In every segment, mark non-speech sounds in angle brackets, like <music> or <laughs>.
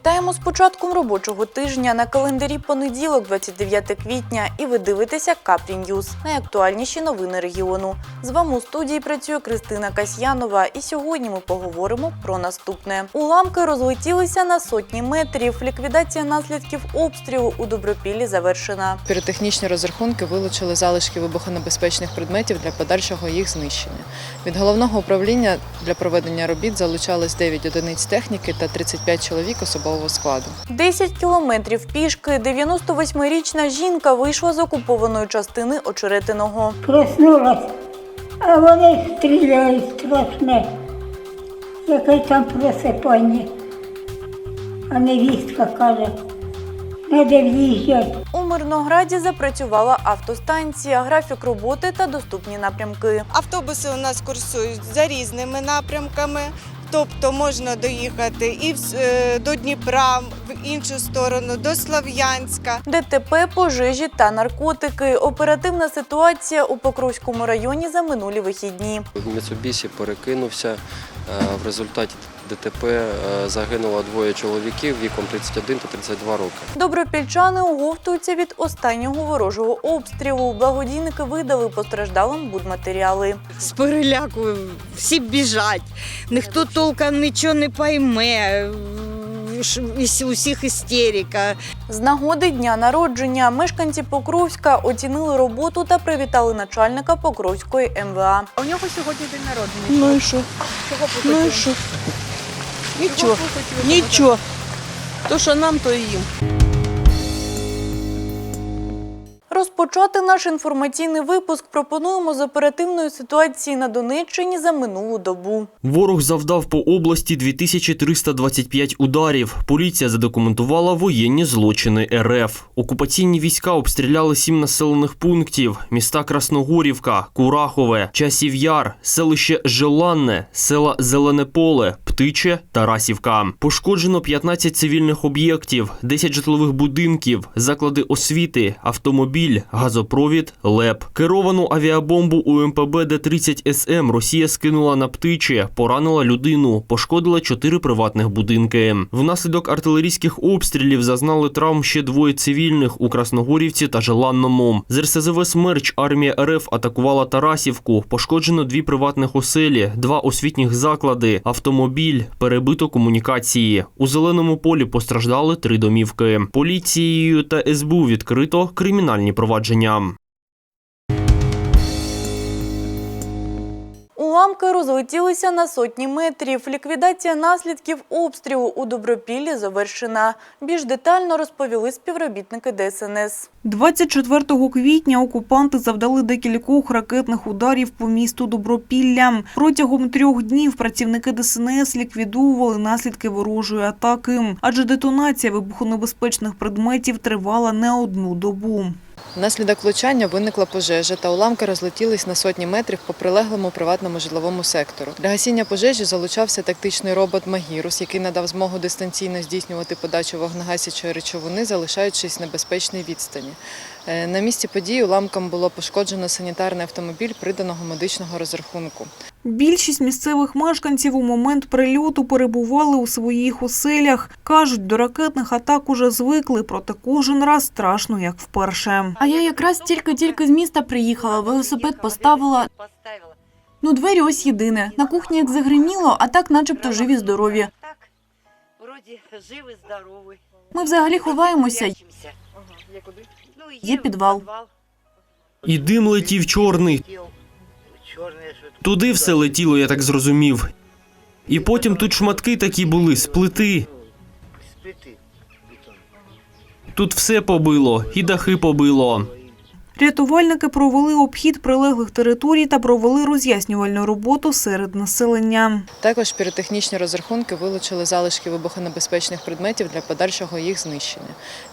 Вітаємо з початком робочого тижня на календарі понеділок, 29 квітня, і ви дивитеся Капрі Ньюз. Найактуальніші новини регіону. З вами у студії працює Кристина Касьянова, і сьогодні ми поговоримо про наступне. Уламки розлетілися на сотні метрів. Ліквідація наслідків обстрілу у Добропіллі завершена. Піротехнічні розрахунки вилучили залишки вибухонебезпечних предметів для подальшого їх знищення. Від головного управління для проведення робіт залучалось 9 одиниць техніки та 35 чоловік особового складу. 10 кілометрів пішки 98-річна жінка вийшла з окупованої частини очеретиного. Проснулась, а вони стріляють страшне. Яке там просипання. А невістка каже. У Мирнограді запрацювала автостанція, графік роботи та доступні напрямки. Автобуси у нас курсують за різними напрямками. Тобто можна доїхати і в е, до Дніпра, в іншу сторону, до Слов'янська. ДТП, пожежі та наркотики. Оперативна ситуація у Покровському районі за минулі вихідні. Міцубісі перекинувся. Е, В результаті ДТП е, загинуло двоє чоловіків віком 31 та 32 роки. Добропільчани оговтуються від останнього ворожого обстрілу. Благодійники видали постраждалим будматеріали. з переляку всі біжать, ніхто толком нічого не пойме. Усіх істерика. З нагоди дня народження мешканці Покровська оцінили роботу та привітали начальника Покровської МВА. У нього сьогодні день народження. Ну і що? Чого Ну і що? Чого Нічого. Нічого. То, що нам, то і їм. Розпочати наш інформаційний випуск пропонуємо з оперативної ситуації на Донеччині за минулу добу. Ворог завдав по області 2325 ударів. Поліція задокументувала воєнні злочини РФ. Окупаційні війська обстріляли сім населених пунктів: міста Красногорівка, Курахове, Часів Яр, селище Желанне, села Зелене Поле, Птиче, Тарасівка. Пошкоджено 15 цивільних об'єктів, 10 житлових будинків, заклади освіти, автомобіль, газопровід, ЛЕП. Керовану авіабомбу у МПБ Д-30 СМ Росія скинула на птиче, поранила людину, пошкодила чотири приватних будинки. Внаслідок артилерійських обстрілів зазнали травм ще двоє цивільних у Красногорівці та Желанному. З РСЗВ «Смерч» армія РФ атакувала Тарасівку. Пошкоджено дві приватних оселі, два освітніх заклади, автомобіль, перебито комунікації. У зеленому полі постраждали три домівки. Поліцією та СБУ відкрито кримінальні провадження. Уламки розлетілися на сотні метрів. Ліквідація наслідків обстрілу у Добропіллі завершена. Більш детально розповіли співробітники ДСНС. 24 квітня окупанти завдали декількох ракетних ударів по місту Добропілля. Протягом трьох днів працівники ДСНС ліквідовували наслідки ворожої атаки, адже детонація вибухонебезпечних предметів тривала не одну добу. Внаслідок влучання виникла пожежа та уламки розлетілись на сотні метрів по прилеглому приватному житловому сектору. Для гасіння пожежі залучався тактичний робот Магірус, який надав змогу дистанційно здійснювати подачу вогнегасячої речовини, залишаючись на безпечній відстані. Е, На місці події уламком було пошкоджено санітарний автомобіль приданого медичного розрахунку. Більшість місцевих мешканців у момент прильоту перебували у своїх оселях. Кажуть, до ракетних атак уже звикли, проте кожен раз страшно, як вперше. А я якраз тільки-тільки з міста приїхала, велосипед поставила. Ну, двері ось єдине. На кухні як загриміло, а так начебто живі здорові. Так, вроді живий, здоровий. Ми взагалі ховаємося. Ну, Є підвал. І дим летів чорний. Туди все летіло, я так зрозумів. І потім тут шматки такі були з плити. Тут все побило, і дахи побило. Рятувальники провели обхід прилеглих територій та провели роз'яснювальну роботу серед населення. Також піротехнічні розрахунки вилучили залишки вибухонебезпечних предметів для подальшого їх знищення.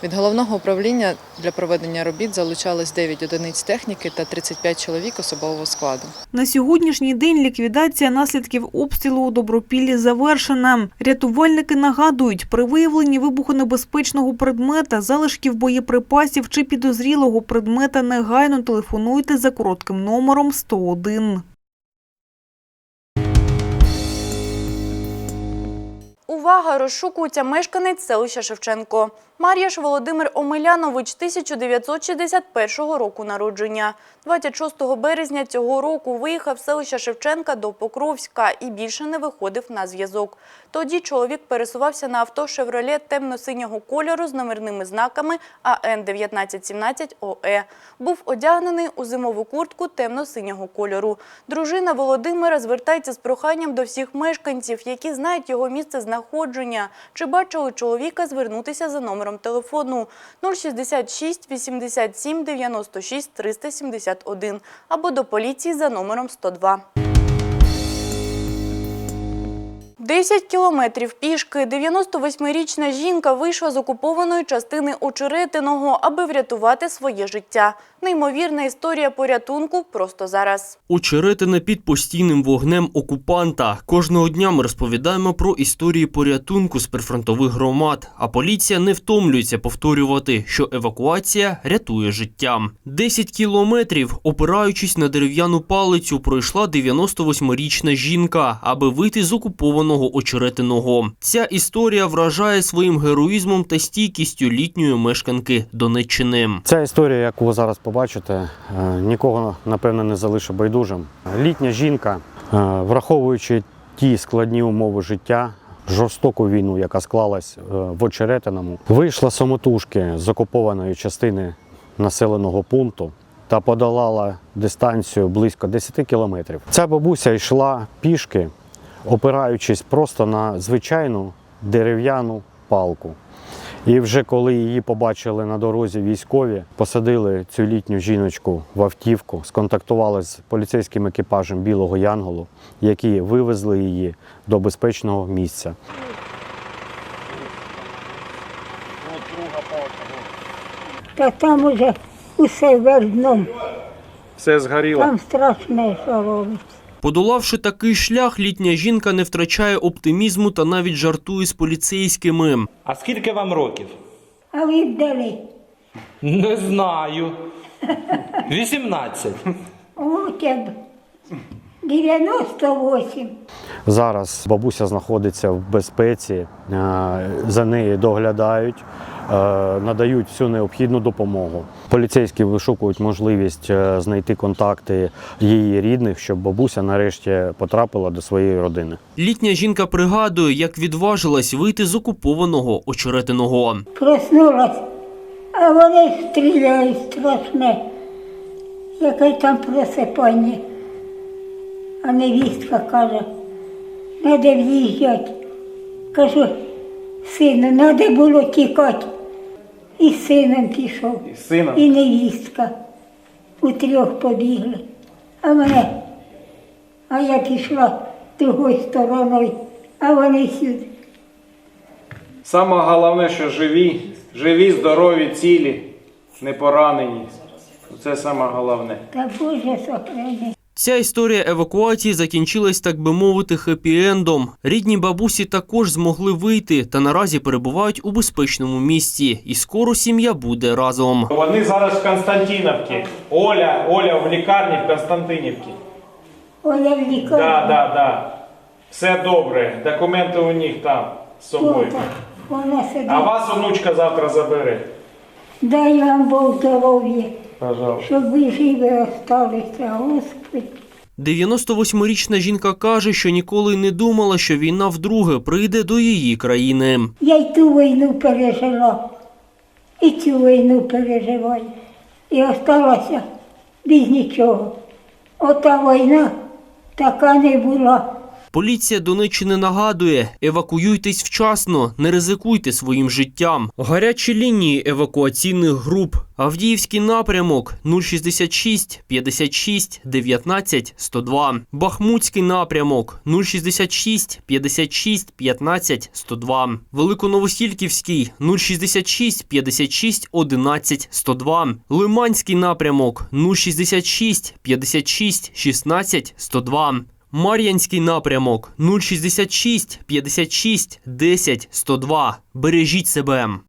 Від головного управління для проведення робіт залучалось 9 одиниць техніки та 35 чоловік особового складу. На сьогоднішній день ліквідація наслідків обстрілу у Добропіллі завершена. Рятувальники нагадують, при виявленні вибухонебезпечного предмета, залишків боєприпасів чи підозрілого предмета негайно телефонуйте за коротким номером 101. У увага! Розшукується мешканець селища Шевченко. Мар'яш Володимир Омелянович 1961 року народження. 26 березня цього року виїхав з селища Шевченка до Покровська і більше не виходив на зв'язок. Тоді чоловік пересувався на авто «Шевроле» темно-синього кольору з номерними знаками АН 1917 ОЕ. Був одягнений у зимову куртку темно-синього кольору. Дружина Володимира звертається з проханням до всіх мешканців, які знають його місце знаходження, чи бачили чоловіка звернутися за номером телефону 066 87 96 371 або до поліції за номером 102. 10 кілометрів пішки 98-річна жінка вийшла з окупованої частини Очеретиного, аби врятувати своє життя. Неймовірна історія порятунку просто зараз. Очеретине під постійним вогнем окупанта. Кожного дня ми розповідаємо про історії порятунку з прифронтових громад. А поліція не втомлюється повторювати, що евакуація рятує життя. 10 кілометрів, опираючись на дерев'яну палицю, пройшла 98-річна жінка, аби вийти з окупованого очеретиного. Ця історія вражає своїм героїзмом та стійкістю літньої мешканки Донеччини. Ця історія, яку зараз побачите, нікого напевно не залишить байдужим. Літня жінка, е, враховуючи ті складні умови життя. Жорстоку війну, яка склалась е, в Очеретиному, вийшла самотужки з окупованої частини населеного пункту та подолала дистанцію близько 10 кілометрів. Ця бабуся йшла пішки, опираючись просто на звичайну дерев'яну палку. І вже коли її побачили на дорозі військові, посадили цю літню жіночку в автівку, сконтактували з поліцейським екіпажем Білого Янголу, які вивезли її до безпечного місця. Та там уже усе вердном. Все згоріло. Там страшне, що робиться. Подолавши такий шлях, літня жінка не втрачає оптимізму та навіть жартує з поліцейськими. А скільки вам років? А ви дали. Не знаю. 18. О, тебе 98. Зараз бабуся знаходиться в безпеці, е, за нею доглядають, е, надають всю необхідну допомогу. Поліцейські вишукують можливість е, знайти контакти її рідних, щоб бабуся нарешті потрапила до своєї родини. Літня жінка пригадує, як відважилась вийти з окупованого очеретиного. Проснулась, а вони стріляють страшне. Яке там просипання. А невістка каже, треба в'їжджати. Кажу, сину, треба було тікати. І з сином пішов, І з сином? і невістка. У трьох побігли. А мене, а я пішла другою стороною, а вони сюди. Саме головне, що живі, живі, здорові, цілі, не поранені. Це саме головне. Та Боже сохрани. Ця історія евакуації закінчилась, так би мовити, хеппі-ендом. Рідні бабусі також змогли вийти та наразі перебувають у безпечному місці. І скоро сім'я буде разом. Вони зараз в Константинівці. Оля, Оля в лікарні в Константинівці. Оля в лікарні. Да, да, да. Все добре. Документи у них там з собою. Вона сидить. А вас онучка завтра забере. Дай вам Бог здоров'я, Пожалуйста. щоб ви живі осталися, Господи. 98-річна жінка каже, що ніколи не думала, що війна вдруге прийде до її країни. Я й ту війну пережила, і цю війну переживаю. І осталася без нічого. Ота війна така не була. Поліція Донеччини нагадує: евакуюйтесь вчасно, не ризикуйте своїм життям. Гарячі лінії евакуаційних груп. Авдіївський напрямок 066 56 19 102. Бахмутський напрямок 066 56 15 102. Великоновосільківський 066 56 11 102. Лиманський напрямок 066 56 16 102. Мар'янський напрямок 066 56 10 102. Бережіть себе.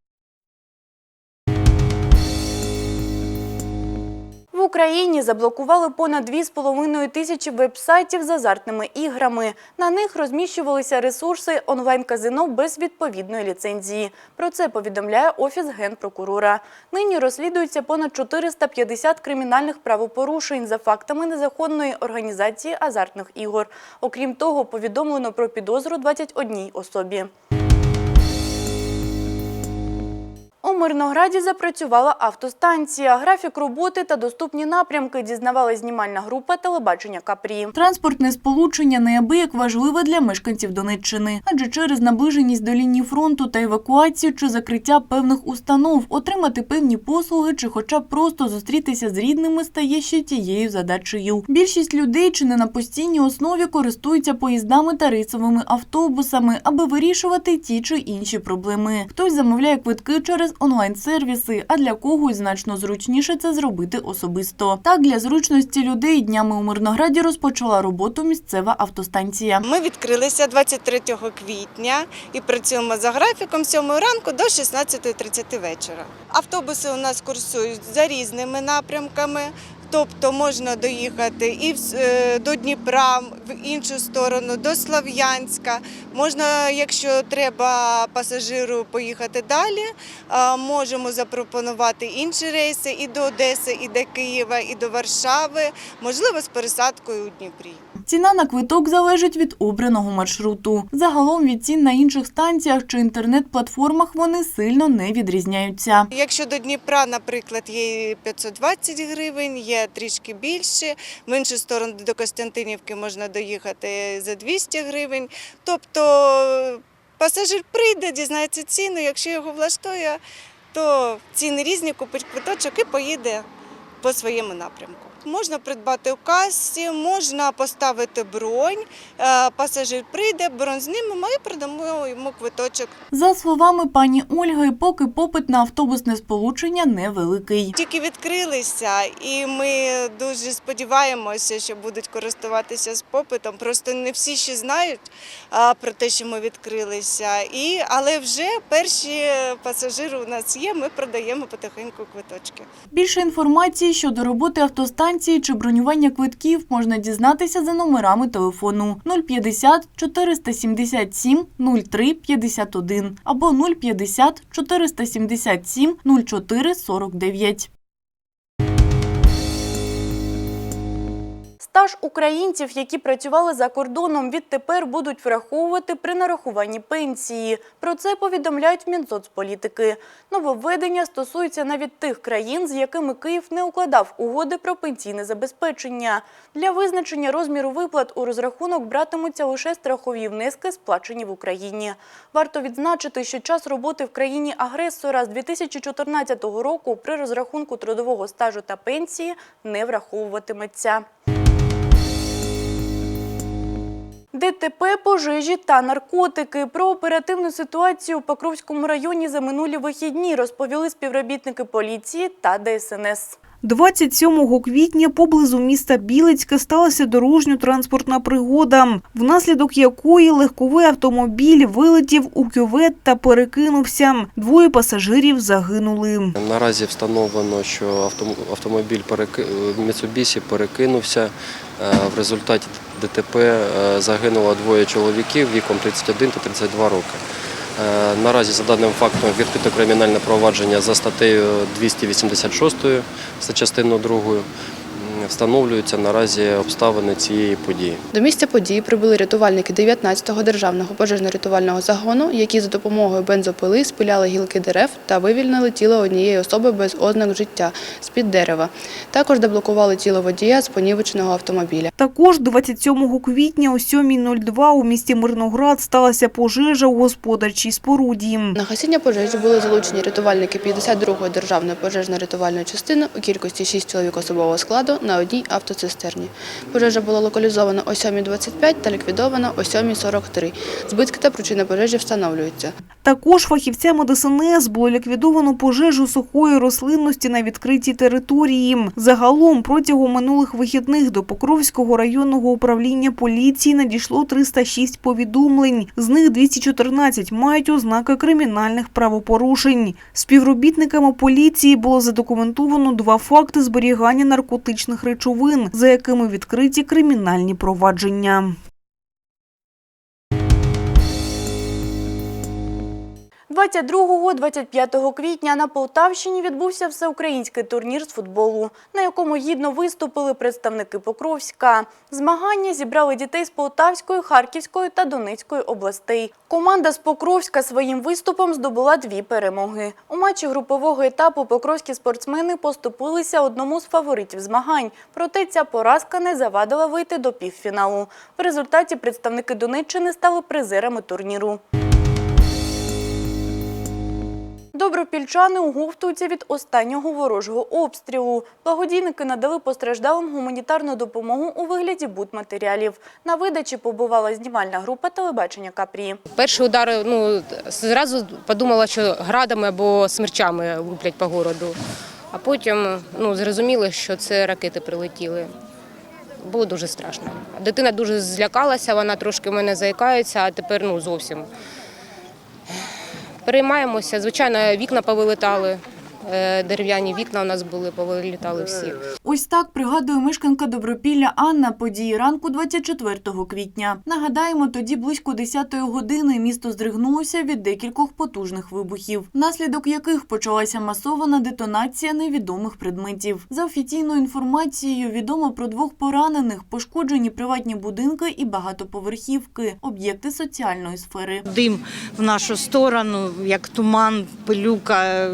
Україні заблокували понад 2,5 тисячі веб-сайтів з азартними іграми. На них розміщувалися ресурси онлайн-казино без відповідної ліцензії. Про це повідомляє Офіс Генпрокурора. Нині розслідується понад 450 кримінальних правопорушень за фактами незаконної організації азартних ігор. Окрім того, повідомлено про підозру 21 особі. У Мирнограді запрацювала автостанція. Графік роботи та доступні напрямки дізнавала знімальна група телебачення Капрі. Транспортне сполучення неабияк важливе для мешканців Донеччини, адже через наближеність до лінії фронту та евакуацію чи закриття певних установ отримати певні послуги чи, хоча б просто зустрітися з рідними, стає ще тією задачею. Більшість людей чи не на постійній основі користуються поїздами та рейсовими автобусами, аби вирішувати ті чи інші проблеми. Хтось замовляє квитки через онлайн-сервіси, а для когось значно зручніше це зробити особисто. Так для зручності людей днями у Мирнограді розпочала роботу місцева автостанція. Ми відкрилися 23 квітня і працюємо за графіком з 7 ранку до 16.30 вечора. Автобуси у нас курсують за різними напрямками. Тобто можна доїхати і е, до Дніпра, в іншу сторону, до Слов'янська. Можна, якщо треба пасажиру поїхати далі, можемо запропонувати інші рейси і до Одеси, і до Києва, і до Варшави, можливо, з пересадкою у Дніпрі. Ціна на квиток залежить від обраного маршруту. Загалом від цін на інших станціях чи інтернет-платформах вони сильно не відрізняються. Якщо до Дніпра, наприклад, є 520 гривень, є трішки більше. В іншу сторону до Костянтинівки можна доїхати за 200 гривень. Тобто пасажир прийде, дізнається ціну. Якщо його влаштує, то ціни різні, купить квиточок і поїде по своєму напрямку. Можна придбати у касі, можна поставити бронь. Е, Пасажир прийде, бронь знімемо і продамо йому квиточок. За словами пані Ольги, поки попит на автобусне сполучення невеликий. Тільки відкрилися, і ми дуже сподіваємося, що будуть користуватися з попитом. Просто не всі ще знають про те, що ми відкрилися. І, але вже перші пасажири у нас є. Ми продаємо потихеньку квиточки. Більше інформації щодо роботи автостанції чи бронювання квитків можна дізнатися за номерами телефону 050 477 03 51 або 050 477 04 49. Стаж українців, які працювали за кордоном, відтепер будуть враховувати при нарахуванні пенсії. Про це повідомляють в Мінсоцполітики. Нововведення стосується навіть тих країн, з якими Київ не укладав угоди про пенсійне забезпечення. Для визначення розміру виплат у розрахунок братимуться лише страхові внески, сплачені в Україні. Варто відзначити, що час роботи в країні агресора з 2014 року при розрахунку трудового стажу та пенсії не враховуватиметься. ДТП, пожежі та наркотики. Про оперативну ситуацію у Покровському районі за минулі вихідні розповіли співробітники поліції та ДСНС. 27 квітня поблизу міста Білицьке сталася дорожньо-транспортна пригода, внаслідок якої легковий автомобіль вилетів у кювет та перекинувся. Двоє пасажирів загинули. Наразі встановлено, що автомобіль. Mitsubishi перекинувся. Е, В результаті ДТП е, загинуло двоє чоловіків віком 31 та 32 роки. Е, Наразі за даним фактом відкрито кримінальне провадження за статтею 286 за частиною 2. Встановлюються наразі обставини цієї події. До місця події прибули рятувальники 19-го державного пожежно-рятувального загону, які за допомогою бензопили спиляли гілки дерев та вивільнили тіло однієї особи без ознак життя з-під дерева. Також деблокували тіло водія з понівеченого автомобіля. Також 27 квітня о 7.02 у місті Мирноград сталася пожежа у господарчій споруді. На гасіння пожежі були залучені рятувальники 52-ї державної пожежно-рятувальної частини у кількості 6 чоловік особового складу на одній автоцистерні. Пожежа була локалізована о 7.25 та ліквідована о 7.43. Збитки та причина пожежі встановлюються. Також фахівцями ДСНС було ліквідовано пожежу сухої рослинності на відкритій території. Загалом протягом минулих вихідних до Покровського районного управління поліції надійшло 306 повідомлень. З них 214 мають ознаки кримінальних правопорушень. Співробітниками поліції було задокументовано два факти зберігання наркотичних речовин, за якими відкриті кримінальні провадження. 22-25 квітня на Полтавщині відбувся всеукраїнський турнір з футболу, на якому гідно виступили представники Покровська. Змагання зібрали дітей з Полтавської, Харківської та Донецької областей. Команда з Покровська своїм виступом здобула дві перемоги. У матчі групового етапу покровські спортсмени поступилися одному з фаворитів змагань, проте ця поразка не завадила вийти до півфіналу. В результаті представники Донеччини стали призерами турніру. Добропільчани оговтуються від останнього ворожого обстрілу. Благодійники надали постраждалим гуманітарну допомогу у вигляді будматеріалів. На видачі побувала знімальна група телебачення Капрі. Перший удар, ну зразу подумала, що градами або смерчами луплять по городу. А потім ну, зрозуміли, що це ракети прилетіли. Було дуже страшно. Дитина дуже злякалася, вона трошки в мене заїкається, а тепер ну, зовсім. Переймаємося. Звичайно, вікна повилетали, дерев'яні вікна у нас були, повилітали всі. Ось так пригадує мешканка Добропілля Анна події ранку 24 квітня. Нагадаємо, тоді близько 10-ї години місто здригнулося від декількох потужних вибухів, внаслідок яких почалася масована детонація невідомих предметів. За офіційною інформацією, відомо про двох поранених, пошкоджені приватні будинки і багатоповерхівки, об'єкти соціальної сфери. Дим в нашу сторону, як туман, пилюка,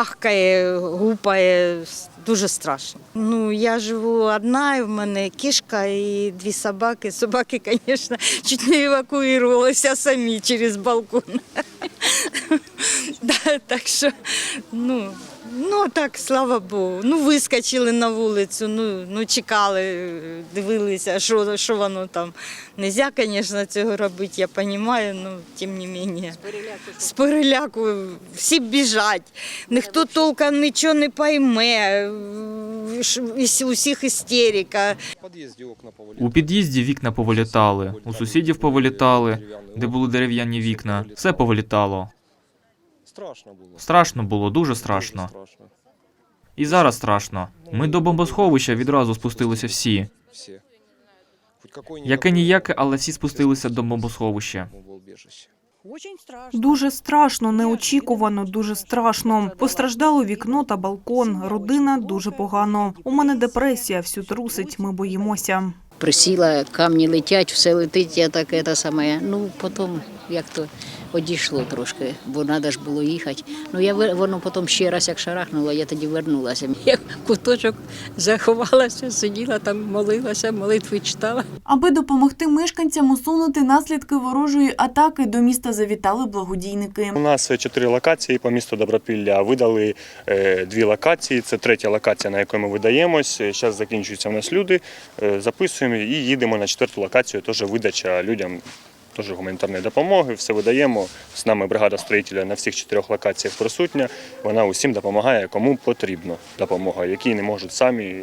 бахкає, гупає. Дуже страшно. Ну, я живу одна, і в мене кішка і дві собаки. Собаки, звісно, <laughs> чуть не евакуювалися самі через балкон. <laughs> Так що, ну, ну так, слава Богу. Ну, вискочили на вулицю, ну, ну чекали, дивилися, що, що воно там. Нельзя, звісно, цього робити, я розумію, ну, тим не менше. З переляку всі біжать, ніхто толком нічого не пойме, усіх істерика. У під'їзді вікна повилітали, у сусідів повилітали, де були дерев'яні вікна. Все повилітало. Страшно було. Страшно було, дуже страшно. І зараз страшно. Ми до бомбосховища відразу спустилися всі. Всі. Яке ніяке, але всі спустилися до бомбосховища. Дуже страшно, неочікувано, дуже страшно. Постраждало вікно та балкон. Родина дуже погано. У мене депресія, всю трусить. Ми боїмося. Присіла, камні летять, все летить, я так це саме. Ну, потім як то одійшло трошки, бо треба ж було їхати. Ну, я воно потім ще раз як шарахнуло, я тоді вернулася. Я в куточок заховалася, сиділа там, молилася, молитви читала. Аби допомогти мешканцям усунути наслідки ворожої атаки, до міста завітали благодійники. У нас чотири локації по місту Добропілля. Видали е, дві локації. Це третя локація, на яку ми видаємось. Зараз закінчуються в нас люди, е, записуємо і їдемо на четверту локацію. Теж видача людям. Теж гуманітарної допомоги, все видаємо. З нами бригада строїтеля на всіх чотирьох локаціях присутня. Вона усім допомагає, кому потрібна допомога, які не можуть самі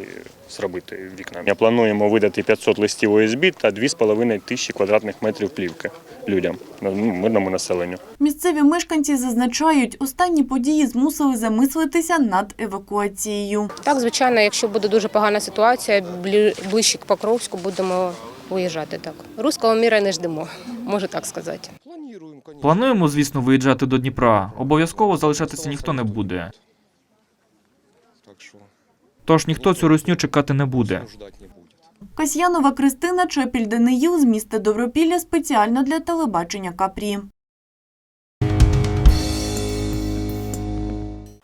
зробити вікна. Ми плануємо видати 500 листів ОСБ та 2,5 тисячі квадратних метрів плівки людям, ну, мирному населенню. Місцеві мешканці зазначають, останні події змусили замислитися над евакуацією. Так, звичайно, якщо буде дуже погана ситуація, блі- ближче к Покровську будемо виїжджати. Так, руського міра не ждемо, можу так сказати. Плануємо, звісно, виїжджати до Дніпра. Обов'язково залишатися ніхто не буде. Тож ніхто цю русню чекати не буде. Касьянова Кристина Чепіль Даниїл з міста Добропілля спеціально для телебачення Капрі.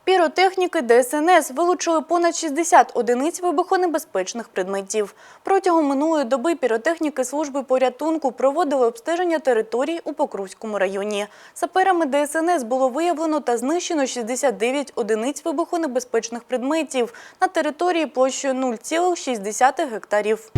Піротехніки ДСНС вилучили понад 60 одиниць вибухонебезпечних предметів. Протягом минулої доби піротехніки служби порятунку проводили обстеження територій у Покровському районі. Саперами ДСНС було виявлено та знищено 69 одиниць вибухонебезпечних предметів на території площею 0,6 гектарів.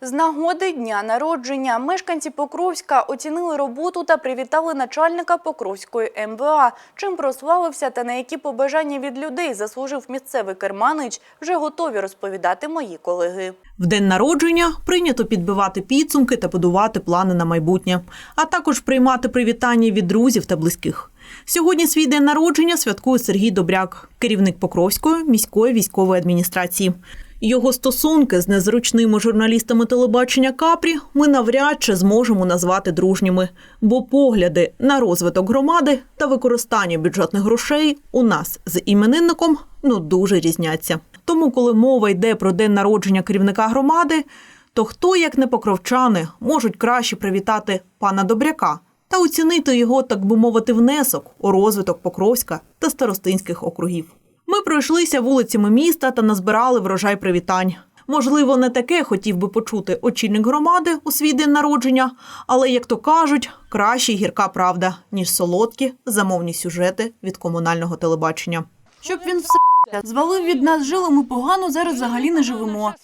З нагоди дня народження мешканці Покровська оцінили роботу та привітали начальника Покровської МВА. Чим прославився та на які побажання від людей заслужив місцевий керманич, вже готові розповідати мої колеги. В день народження прийнято підбивати підсумки та будувати плани на майбутнє, а також приймати привітання від друзів та близьких. Сьогодні свій день народження святкує Сергій Добряк, керівник Покровської міської військової адміністрації. Його стосунки з незручними журналістами телебачення Капрі ми навряд чи зможемо назвати дружніми, бо погляди на розвиток громади та використання бюджетних грошей у нас з іменинником ну дуже різняться. Тому, коли мова йде про день народження керівника громади, то хто, як не покровчани, можуть краще привітати пана Добряка та оцінити його, так би мовити, внесок у розвиток Покровська та старостинських округів. Ми пройшлися вулицями міста та назбирали врожай привітань. Можливо, не таке хотів би почути очільник громади у свій день народження, але, як то кажуть, краще гірка правда, ніж солодкі замовні сюжети від комунального телебачення. Щоб він все звалив від нас жили, ми погано зараз взагалі не живемо.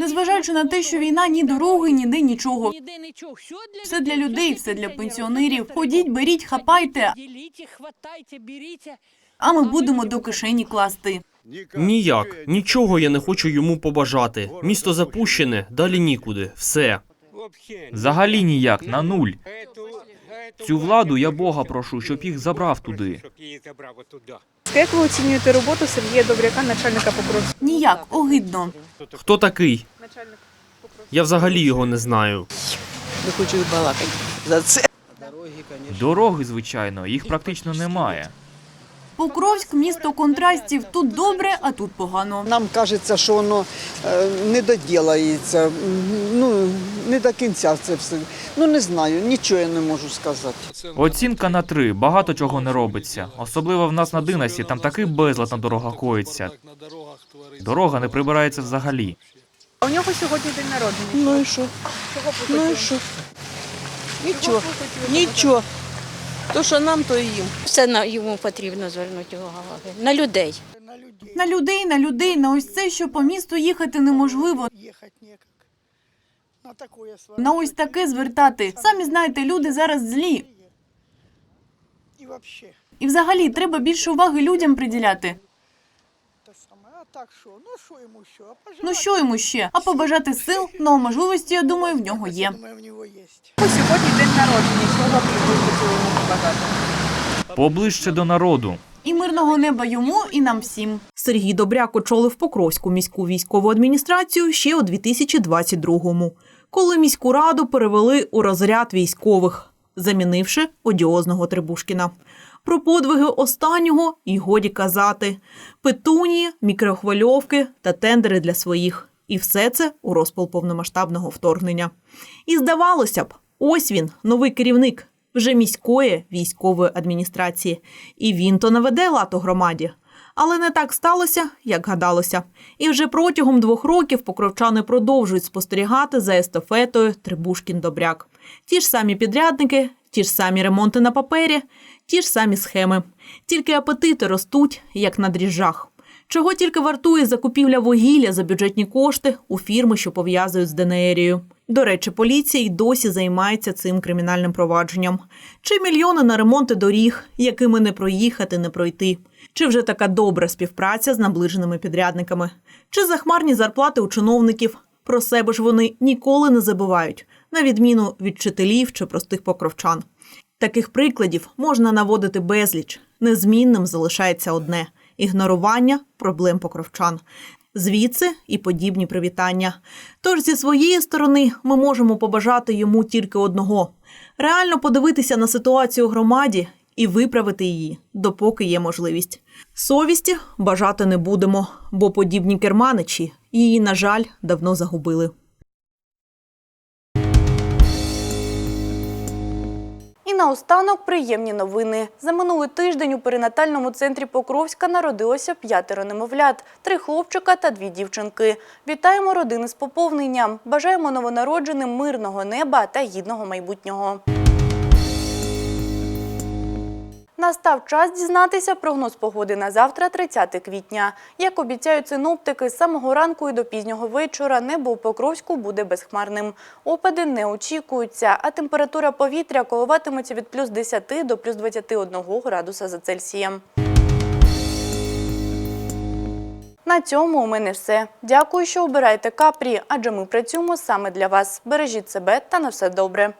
Незважаючи на те, що війна ні дороги, ніде нічого. Все для людей, все для пенсіонерів. Ходіть, беріть, хапайте. А ми будемо до кишені класти. Ніяк, нічого я не хочу йому побажати. Місто запущене, далі нікуди. Все. Взагалі ніяк, на нуль. Цю владу я Бога прошу, щоб їх забрав туди. Як ви оцінюєте роботу Сергія Добряка, начальника Покровського? Ніяк, огидно. Хто такий? Я взагалі його не знаю. Не хочу балакати за це. Дороги, звичайно, їх практично немає. Покровськ місто контрастів. Тут добре, а тут погано. Нам кажеться, що воно е, не доділається. Ну, не до кінця це все. Ну не знаю, нічого я не можу сказати. Оцінка на три, багато чого не робиться. Особливо в нас на Динасі, там такий безлад на дорогах коїться. Дорога не прибирається взагалі. А у нього сьогодні день народження. Ну і що? Чого Ну і що? Нічого. Нічого. То, що нам, то і їм. Все на йому потрібно звернути увагу. На людей. На людей, на людей, на ось це, що по місту їхати неможливо. На ось таке звертати. Самі знаєте, люди зараз злі. І взагалі треба більше уваги людям приділяти. Ну що йому ще? А побажати сил, ну можливості, я думаю, в нього є. Ось Сьогодні день народження. Чого б ви хотіли йому побажати? Поближче до народу. І мирного неба йому, і нам всім. Сергій Добряк очолив Покровську міську військову адміністрацію ще у 2022-му, коли міську раду перевели у розряд військових, замінивши одіозного Трибушкіна. Про подвиги останнього і годі казати: петунії, мікрохвильовки та тендери для своїх. І все це у розпал повномасштабного вторгнення. І здавалося б, ось він, новий керівник вже міської військової адміністрації, і він то наведе лад у громаді. Але не так сталося, як гадалося. І вже протягом двох років покровчани продовжують спостерігати за естафетою Трибушкін-Добряк. Ті ж самі підрядники, ті ж самі ремонти на папері, ті ж самі схеми. Тільки апетити ростуть, як на дріжджах. Чого тільки вартує закупівля вугілля за бюджетні кошти у фірми, що пов'язують з ДНРію. До речі, поліція й досі займається цим кримінальним провадженням. Чи мільйони на ремонти доріг, якими не проїхати, не пройти? Чи вже така добра співпраця з наближеними підрядниками? Чи захмарні зарплати у чиновників? Про себе ж вони ніколи не забувають, на відміну від вчителів чи простих покровчан. Таких прикладів можна наводити безліч. Незмінним залишається одне ігнорування проблем покровчан. Звідси і подібні привітання. Тож зі своєї сторони ми можемо побажати йому тільки одного: реально подивитися на ситуацію у громаді і виправити її, допоки є можливість. Совісті бажати не будемо, бо подібні керманичі її, на жаль, давно загубили. Наостанок приємні новини. За минулий тиждень у перинатальному центрі Покровська народилося п'ятеро немовлят, три хлопчика та дві дівчинки. Вітаємо родини з поповненням. Бажаємо новонародженим мирного неба та гідного майбутнього. Настав час дізнатися прогноз погоди на завтра, 30 квітня. Як обіцяють синоптики, з самого ранку і до пізнього вечора небо у Покровську буде безхмарним. Опади не очікуються, а температура повітря коливатиметься від плюс 10 до плюс 21 градуса за Цельсієм. На цьому у мене все. Дякую, що обираєте капрі, адже ми працюємо саме для вас. Бережіть себе та на все добре.